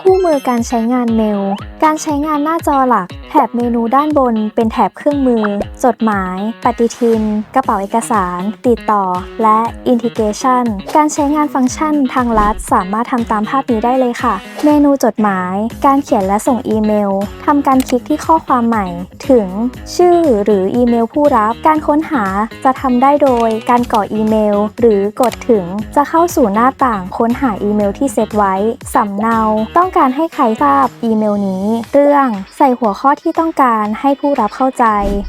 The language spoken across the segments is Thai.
คู่มือการใช้งานเมล การใช้งานหน้าจอหลัก แถบเมนูด้านบนเป็นแถบเครื่องมือ จดหมาย ปฏิทิน กระเป๋าเอกสาร ติดต่อ และ Integration การใช้งานฟังก์ชันทางลัดสามารถทำตามภาพนี้ได้เลยค่ะ เมนูจดหมาย การเขียนและส่งอีเมลทำการคลิกที่ข้อความใหม่ ถึง ชื่อหรืออีเมลผู้รับ การค้นหาจะทำได้โดย การกรออีเมล หรือกดถึงจะเข้าสู่หน้าต่างค้นหาอีเมลที่เซตไว้สำเนา ต้องการให้ใครทราบอีเมลนี้ เรื่อง ใส่หัวข้อที่ต้องการให้ผู้รับเข้าใจ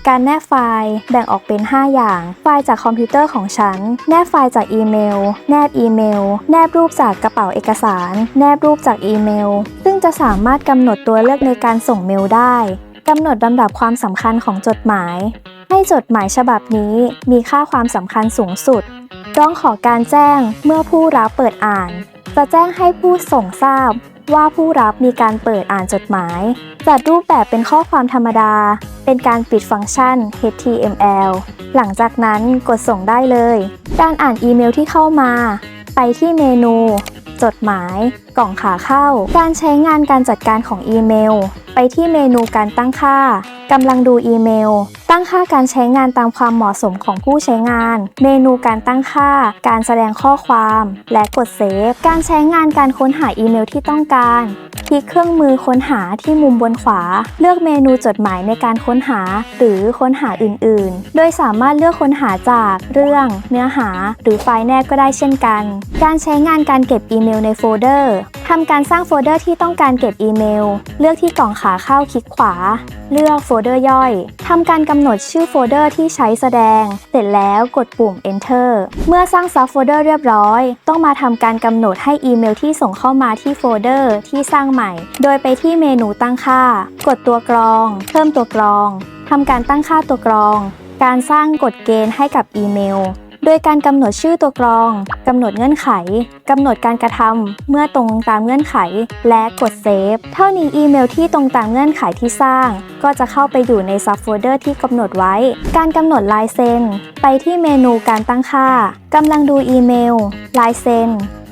การแนบไฟล์แบ่งออกเป็น 5 อย่าง ไฟล์จากคอมพิวเตอร์ของฉัน แนบไฟล์จากอีเมล แนบอีเมล แนบรูปจากกระเป๋าเอกสาร แนบรูปจากอีเมล ซึ่งจะสามารถกำหนดตัวเลือกในการส่งเมลได้กำหนดลำดับความสำคัญของจดหมาย ให้จดหมายฉบับนี้มีค่าความสำคัญสูงสุด ร้องขอการแจ้งเมื่อผู้รับเปิดอ่าน จะแจ้งให้ผู้ส่งทราบ ว่าผู้รับมีการเปิดอ่านจดหมาย จัดรูปแบบเป็นข้อความธรรมดา เป็นการปิดฟังก์ชัน HTML หลังจากนั้นกดส่งได้เลย การอ่านอีเมลที่เข้ามา ไปที่เมนู จดหมายกล่องขาเข้า การใช้งานการจัดการของอีเมล ไปที่เมนูการตั้งค่ากำลังดูอีเมล ตั้งค่าการใช้งานตามความเหมาะสมของผู้ใช้งาน เมนูการตั้งค่า การแสดงข้อความ และกดเซฟ การใช้งานการค้นหาอีเมลที่ต้องการคลิกเครื่องมือค้นหาที่มุมบนขวา เลือกเมนูจดหมายในการค้นหา หรือค้นหาอื่น ๆ โดยสามารถเลือกค้นหาจากเรื่อง เนื้อหา หรือไฟล์แนบก็ได้เช่นกัน การใช้งานการเก็บอีเมลในโฟลเดอร์ทำการสร้างโฟลเดอร์ที่ต้องการเก็บอีเมล เลือกที่กล่องขาเข้าคลิกขวา เลือกโฟลเดอร์ย่อย ทำการกำหนดชื่อโฟลเดอร์ที่ใช้แสดง เสร็จแล้วกดปุ่ม enter เมื่อสร้างซับโฟลเดอร์เรียบร้อย ต้องมาทำการกำหนดให้อีเมลที่ส่งเข้ามาที่โฟลเดอร์ที่สร้างใหม่ โดยไปที่เมนูตั้งค่า กดตัวกรอง เพิ่มตัวกรอง ทำการตั้งค่าตัวกรอง การสร้างกฎเกณฑ์ให้กับอีเมล โดยการกำหนดชื่อตัวกรองกำหนดเงื่อนไขกำหนดการกระทำเมื่อตรงตามเงื่อนไข และกดเซฟเท่านี้อีเมลที่ตรงตามเงื่อนไขที่สร้าง ก็จะเข้าไปอยู่ในซับโฟลเดอร์ที่กำหนดไว้ การกำหนดลายเซ็น ไปที่เมนูการตั้งค่ากำลังดูอีเมล ลายเซ็น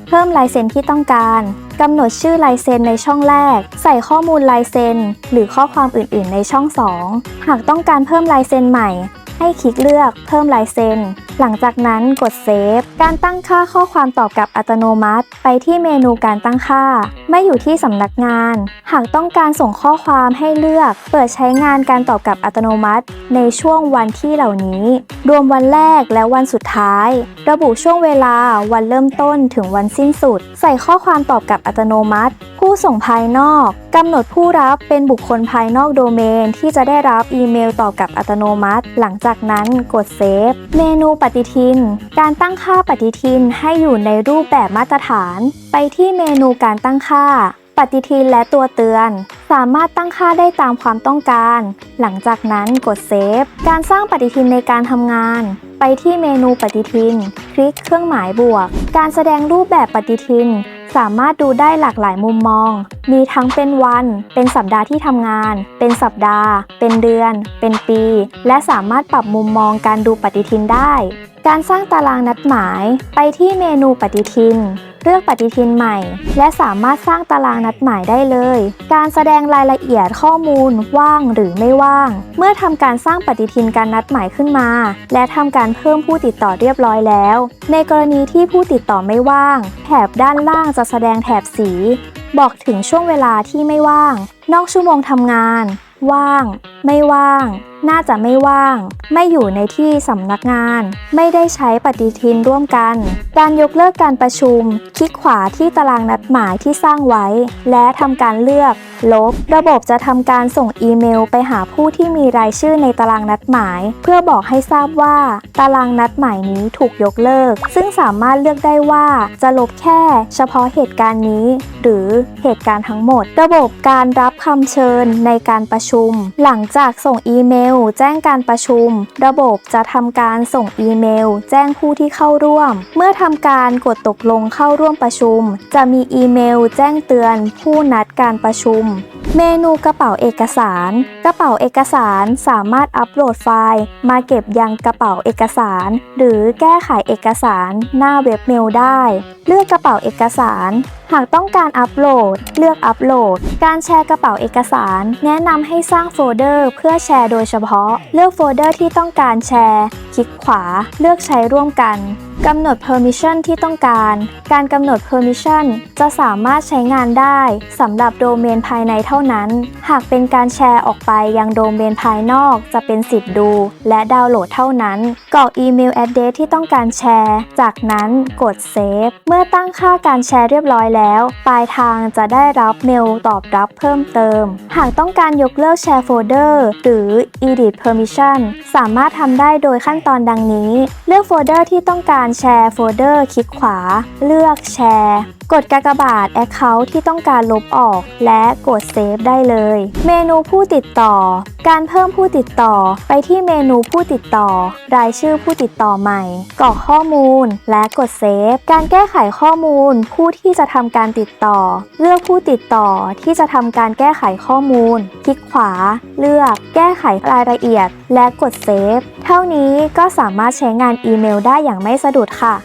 เพิ่มลายเซ็นที่ต้องการกำหนดชื่อลายเซ็นในช่องแรก ใส่ข้อมูลลายเซ็น หรือข้อความอื่น ๆ ในช่อง 2 หากต้องการเพิ่มลายเซ็นใหม่ ให้คลิกเลือกเพิ่มลายเซ็น หลังจากนั้นกดเซฟ การตั้งค่าข้อความตอบกลับอัตโนมัติ ไปที่เมนูการตั้งค่า ไม่อยู่ที่สำนักงาน หากต้องการส่งข้อความให้เลือก เปิดใช้งานการตอบกลับอัตโนมัติ ในช่วงวันที่เหล่านี้ รวมวันแรกและวันสุดท้าย ระบุช่วงเวลาวันเริ่มต้นถึงวันสิ้นสุด ใส่ข้อความตอบกลับอัตโนมัติ ผู้ส่งภายนอกกำหนดผู้รับเป็นบุคคลภายนอกโดเมน ที่จะได้รับอีเมลตอบกลับอัตโนมัติ หลังจากนั้นกดเซฟ เมนูปฏิทิน การตั้งค่าปฏิทินให้อยู่ในรูปแบบมาตรฐาน ไปที่เมนูการตั้งค่า ปฏิทินและตัวเตือน สามารถตั้งค่าได้ตามความต้องการ หลังจากนั้นกดเซฟ การสร้างปฏิทินในการทำงานไปที่เมนูปฏิทิน คลิกเครื่องหมายบวก การแสดงรูปแบบปฏิทิน สามารถดูได้หลากหลายมุมมอง มีทั้งเป็นวัน เป็นสัปดาห์ที่ทำงาน เป็นสัปดาห์ เป็นเดือน เป็นปี และสามารถปรับมุมมองการดูปฏิทินได้ การสร้างตารางนัดหมายไปที่เมนูปฏิทิน เลือกปฏิทินใหม่ และสามารถสร้างตารางนัดหมายได้เลย การแสดงรายละเอียดข้อมูลว่างหรือไม่ว่าง เมื่อทำการสร้างปฏิทินการนัดหมายขึ้นมา และทำการเพิ่มผู้ติดต่อเรียบร้อยแล้ว ในกรณีที่ผู้ติดต่อไม่ว่าง แถบด้านล่างจะแสดงแถบสี บอกถึงช่วงเวลาที่ไม่ว่าง นอกชั่วโมงทำงาน ว่าง ไม่ว่าง น่าจะไม่ว่าง ไม่อยู่ในที่สำนักงาน ไม่ได้ใช้ปฏิทินร่วมกัน การยกเลิกการประชุม คลิกขวาที่ตารางนัดหมายที่สร้างไว้ และทำการเลือก ลบ ระบบจะทำการส่งอีเมลไปหาผู้ที่มีรายชื่อในตารางนัดหมาย เพื่อบอกให้ทราบว่า ตารางนัดหมายนี้ถูกยกเลิก ซึ่งสามารถเลือกได้ว่าจะลบแค่ เฉพาะเหตุการณ์นี้ หรือเหตุการณ์ทั้งหมด ระบบการรับคำเชิญในการประชุม หลังจากส่งอีเมลแจ้งการประชุม ระบบจะทำการส่งอีเมล แจ้งผู้ที่เข้าร่วม เมื่อทำการกดตกลงเข้าร่วมประชุม จะมีอีเมล แจ้งเตือนผู้นัดการประชุม เมนูกระเป๋าเอกสาร กระเป๋าเอกสารสามารถอัปโหลดไฟล์ มาเก็บยังกระเป๋าเอกสาร หรือแก้ไขเอกสารหน้าเว็บเมลได้ เลือกกระเป๋าเอกสาร หากต้องการอัปโหลด เลือกอัปโหลด การแชร์กระเป๋าเอกสาร แนะนำให้สร้างโฟลเดอร์เพื่อแชร์โดยเฉพาะ เลือกโฟลเดอร์ที่ต้องการแชร์ คลิกขวา เลือกใช้ร่วมกัน กำหนด permission ที่ต้องการ การกำหนด permission จะสามารถใช้งานได้สำหรับโดเมนภายในเท่านั้น หากเป็นการแชร์ออกไปยังโดเมนภายนอกจะเป็นสิทธิ์ดู และดาวน์โหลดเท่านั้น กรอกอีเมล address ที่ต้องการแชร์ จากนั้นกด save เมื่อตั้งค่าการแชร์เรียบร้อยแล้ว ปลายทางจะได้รับเมลตอบรับเพิ่มเติม หากต้องการยกเลิกแชร์โฟลเดอร์หรือ edit permission สามารถทำได้โดยขั้นตอนดังนี้ เลือกโฟลเดอร์ที่ต้องการแชร์โฟลเดอร์คลิกขวา เลือกแชร์ กดกากบาท Account ที่ต้องการลบออก และกดเซฟได้เลย เมนูผู้ติดต่อ การเพิ่มผู้ติดต่อ ไปที่เมนูผู้ติดต่อ รายชื่อผู้ติดต่อใหม่ กรอกข้อมูล และกดเซฟ การแก้ไขข้อมูล ผู้ที่จะทำการติดต่อ เลือกผู้ติดต่อที่จะทำการแก้ไขข้อมูล คลิกขวา เลือก แก้ไขรายละเอียด และกดเซฟ เท่านี้ก็สามารถใช้งานอีเมลได้อย่างไม่สะดุดค่ะ